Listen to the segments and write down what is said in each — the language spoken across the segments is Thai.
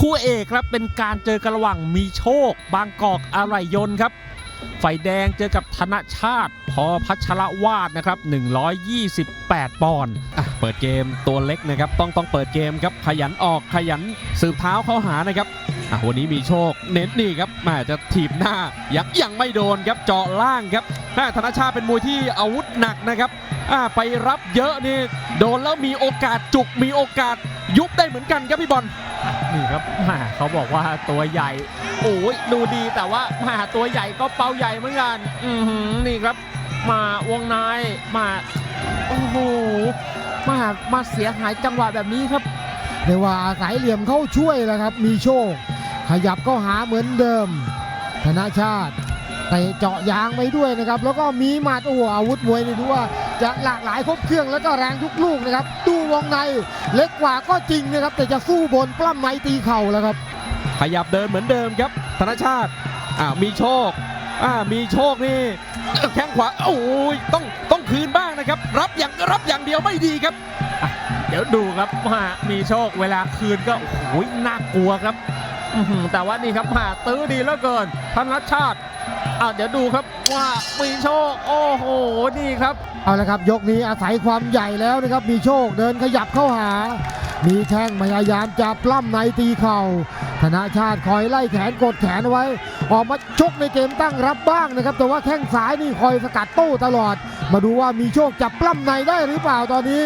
คู่เอกครับเป็นการเจอกันระหว่างมีโชค บางกอกอะไรยนครับไฟแดงเจอกับธนชาติพอพัชรวาดนะครับ 128 ปอนด์อะเปิดเกมตัวเล็กนะครับ ต้องต้องเปิดเกมครับขยันออกขยันสืบเท้าเข้าหานะครับวันนี้มีโชคเน้นนี่ครับแม่จะถีบหน้ายักยังไม่โดนครับเจาะล่างครับแม่ธนชาติเป็นมวยที่อาวุธหนักนะครับไปรับเยอะนี่โดนแล้วมีโอกาสจุกมีโอกาสยุบได้เหมือนกันครับพี่บอล นี่ครับม่เขาบอกว่าตัวใหญ่โอ้ยดูดีแต่ว่ามาตัวใหญ่ก็เป้าใหญ่เหมือนกัน อือนี่ครับ มาวงในมาโอ้โหมามาเสียหายจังหวะแบบนี้ครับเรียกว่าอายเหลี่ยมเข้าช่วยแล้วครับ มีโชค ขยับเข้าหาเหมือนเดิม ธนชาติเตะเจาะยางไปด้วยนะครับ แล้วก็มีหมัดโอ้โหอาวุธมวยนี่ดูว่า จะหลากหลายครบเครื่องแล้วก็แรงทุกลูกนะครับ ดูวงในเล็กกว่าก็จริงนะครับ แต่จะสู้บนปล้ำในตีเข่าแล้วครับ ขยับเดินเหมือนเดิมครับธนชาติอ่ามีโชคอ่ามีโชคนี่แข้งขวาโอ้ยต้องต้องคืนบ้างนะครับ รับอย่างรับอย่างเดียวไม่ดีครับ เดี๋ยวดูครับมามีโชคเวลาคืนก็โอ้โหน่ากลัวครับอื้อหือแต่ว่านี่ครับมาตื้อดีเหลือเกินธนชาติ อะเดี๋ยวดูครับว่ามีโชคโอ้โหนี่ครับเอาละครับยกนี้อาศัยความใหญ่แล้วนะครับมีโชคเดินขยับเข้าหา มีแข้งพยายามจะปล้ำในตีเข่าธนาชาติคอยไล่แขนกดแขนเอาไว้ ออกมาชกในเกมตั้งรับบ้างนะครับ แต่ว่าแข้งซ้ายนี่คอยสกัดโต้ตลอด มาดูว่ามีโชคจับปล้ำในได้หรือเปล่าตอนนี้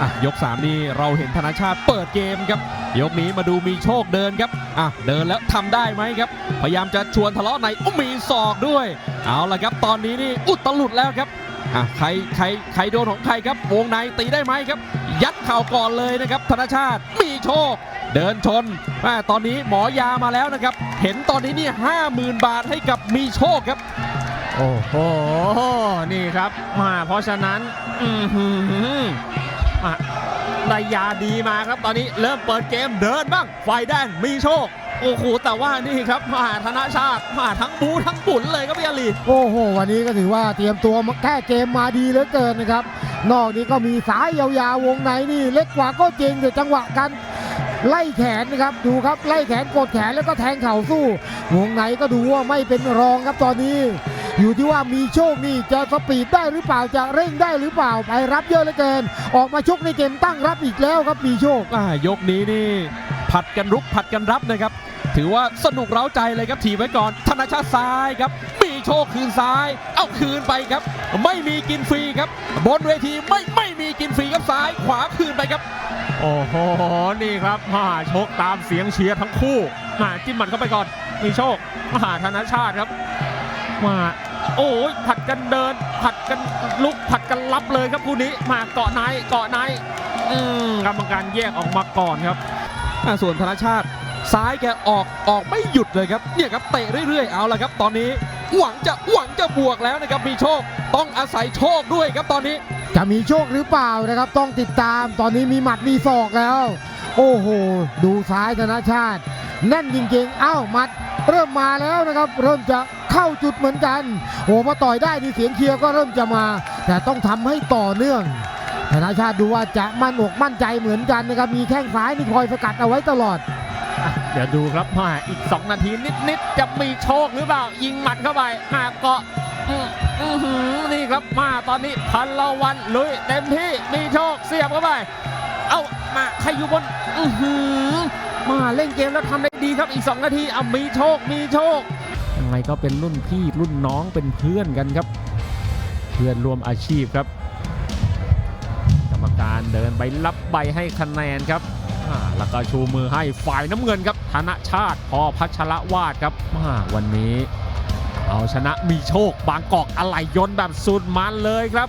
อะยก3นี่เราเห็นธนชาติเปิดเกมครับ ยกนี้มาดูมีโชคเดินครับอะเดินแล้วทำได้ไหมครับ พยายามจะชวนทะเลาะในอุ้มมีศอกด้วย เอาละครับ ตอนนี้นี่อุตลุดแล้วครับอะใครใครใครโดนของใครครับ วงในตีได้ไหมครับ ยัดเข่าก่อนเลยนะครับ ธนชาติมีโชค เดินชนแม่ตอนนี้หมอยามาแล้วนะครับ เห็นตอนนี้นี่ห้าหมื่นบาทให้กับมีโชคครับ โอ้โห นี่ครับมาเพราะฉะนั้น อือหือ มาได้ยาดีมาครับตอนนี้เริ่มเปิดเกมเดินบ้างไฟแดงมีโชคโอ้โหแต่ว่านี่ครับมาธนชาติมาทั้งบูทั้งบุญเลยครับพี่อาลีโอ้โห วันนี้ก็ถือว่าเตรียมตัวมาแก้เกมมาดีเหลือเกินนะครับ นอกนี้ก็มีสายยาวๆวงในนี่เล็กกว่าก็จริงแต่จังหวะการไล่แขนนะครับดูครับไล่แขนกดแขนแล้วก็แทงเข่าสู้ วงในก็ดูว่าไม่เป็นรองครับตอนนี้ อยู่ที่ว่ามีโชคนี่จะสปีดได้หรือเปล่าจะเร่งได้หรือเปล่าไปรับเยอะเหลือเกิน ออกมาชกในเกมตั้งรับอีกแล้วครับมีโชคอ่ายกนี้นี่ผัดกันรุกผัดกันรับนะครับ ถือว่าสนุกเร้าใจเลยครับถีบไว้ก่อน ธนชาติซ้ายครับ มีโชคคืนซ้าย เอาคืนไปครับ ไม่มีกินฟรีครับ บนเวทีไม่ไม่มีกินฟรีครับซ้าย ขวาคืนไปครับ โอ้โหนี่ครับมาชกตามเสียงเชียร์ทั้งคู่มาจิ้มหมันเข้าไปก่อน มีโชคมาธนชาติครับมา โอ้ยผัดกันเดิน ผัดกันลุกผัดกันรับเลยครับคู่นี้มาเกาะในเกาะในอืมกรรมการแยกออกมาก่อนครับอ่าส่วนธนชาติซ้ายแกออกออกไม่หยุดเลยครับเนี่ยครับเตะเรื่อยๆเอาละครับ ตอนนี้หวังจะหวังจะบวกแล้วนะครับมีโชคต้องอาศัยโชคด้วยครับตอนนี้จะมีโชคหรือเปล่านะครับ ต้องติดตามตอนนี้มีหมัดมีศอกแล้ว โอ้โห ดูซ้ายธนชาติแน่นจริงๆอ้าวหมัด เริ่มมาแล้วนะครับ เริ่มจะ เข้าจุดเหมือนกัน โอ้พอต่อยได้นี่เสียงเชียร์ก็เริ่มจะมา แต่ต้องทำให้ต่อเนื่องธนชาติดูว่าจะมั่นอกมั่นใจเหมือนกันนะครับ มีแข้งซ้ายนี่คอยสกัดเอาไว้ตลอด เดี๋ยวดูครับมาอีก 2 นาทีนิดๆ จะมีโชคหรือเปล่า ยิงหมัดเข้าไปหากเกาะอืมอื้อหือนี่ครับมาตอนนี้พันละวันลุยเต็มที่มีโชคเสียบเข้าไป เอามาใครอยู่บนอือหือมาเล่นเกมแล้วทำได้ดีครับอีก 2 นาทีเอามีโชคมีโชค ยังไงก็เป็นรุ่นพี่รุ่นน้องเป็นเพื่อนกันครับ เพื่อนรวมอาชีพครับ กรรมการเดินไปรับใบให้คะแนนครับแล้วก็ชูมือให้ฝ่ายน้ำเงินครับธนชาติพอพัชระวาดครับมาวันนี้ เอาชนะมีโชคบางกอกอะไหล่ยนแบบสุดมันเลยครับ